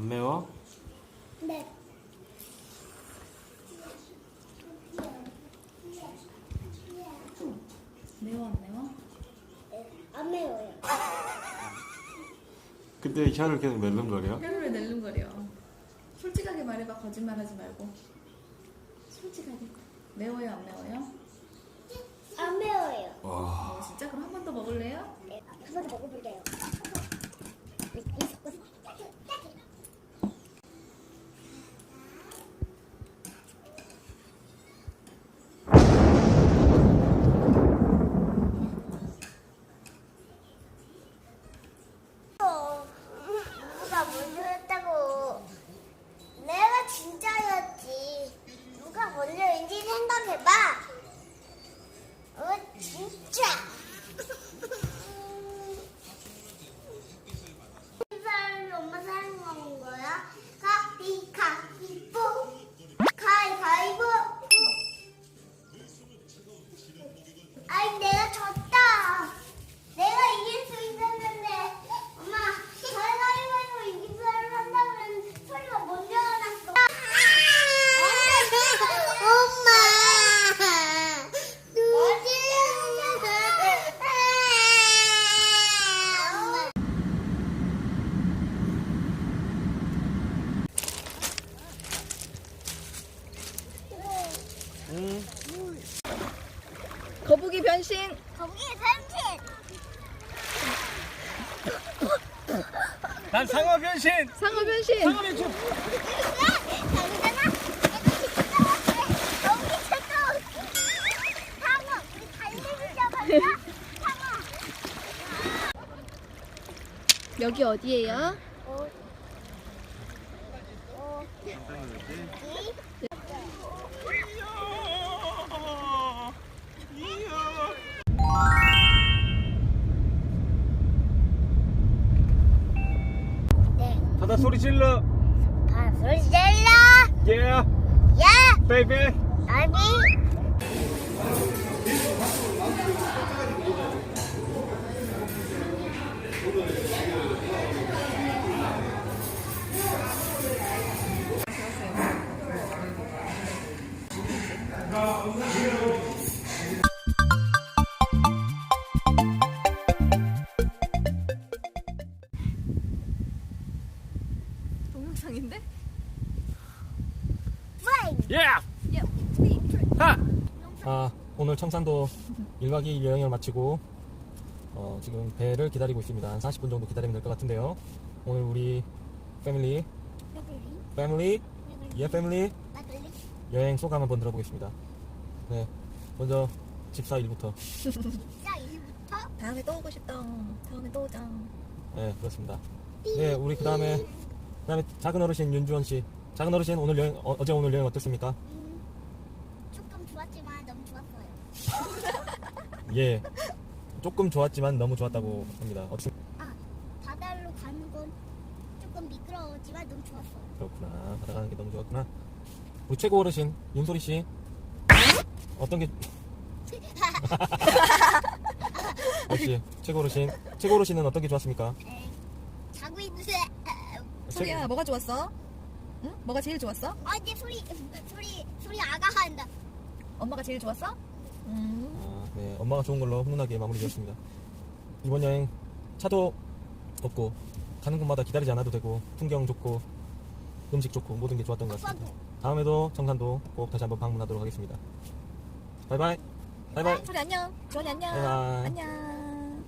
안 매워? 네. 매워 안 매워? 안 매워요. 근데 혀를 계속 멜름거려? 혀를 낼름거려. 솔직하게 말해봐 거짓말하지 말고. 솔직하게. 매워요 안 매워요? 안 매워요. 와 어, 진짜 그럼 한 번 더 먹을래요? 네, 한번 먹어볼게요. 아이 내가 졌다. 내가 이길 수 있었는데 엄마 가위바위보 이긴 사람 한다면 소리가 먼저 났어. 엄마. 누지? 응. 거북이 변신. 거기 삼촌 난 상어 변신! 상어 변신. 상어 변신! 여기 어디예요? 바다 소리 질러! 바솔젤라 Yeah! 야 Baby! 아비 영상인데? Yeah! 야, 하! 아, 오늘 청산도 1박 2일 여행을 마치고 어, 지금 배를 기다리고 있습니다. 한 40분 정도 기다리면 될 것 같은데요. 오늘 우리 패밀리, 패밀리, 예 패밀리 여행 소감 한번 들어보겠습니다. 네, 먼저 집사 일부터 다음에 또 오고 싶다. 다음에 또 오자. 네, 그렇습니다. 네, 우리 그 다음에 그다음에 작은 어르신 윤주원 씨. 작은 어르신 오늘 여행 어, 어제 오늘 여행 어땠습니까? 음, 조금 좋았지만 너무 좋았어요. 예, 조금 좋았지만 너무 좋았다고 합니다. 어떻 아 바다로 가는 건 조금 미끄러웠지만 너무 좋았어요. 그렇구나. 바다 가는 게 너무 좋았구나. 우리 최고 어르신 윤소리 씨 어떤 게 역시 최고 어르신 최고 어르신은 어떤 게 좋았습니까? 에이, 자고 있는데 소리야, 뭐가 좋았어? 응? 뭐가 제일 좋았어? 아 이제 소리 소리 소리 아가 한다. 엄마가 제일 좋았어? 음. 아, 네, 엄마가 좋은 걸로 훈훈하게 마무리되었습니다. 이번 여행 차도 없고 가는 곳마다 기다리지 않아도 되고 풍경 좋고 음식 좋고 모든 게 좋았던 것 같습니다. 다음에도 청산도 꼭 다시 한번 방문하도록 하겠습니다. 바이바이. 바이바이. 소리 안녕. 주원이 안녕. 바이바이. 안녕.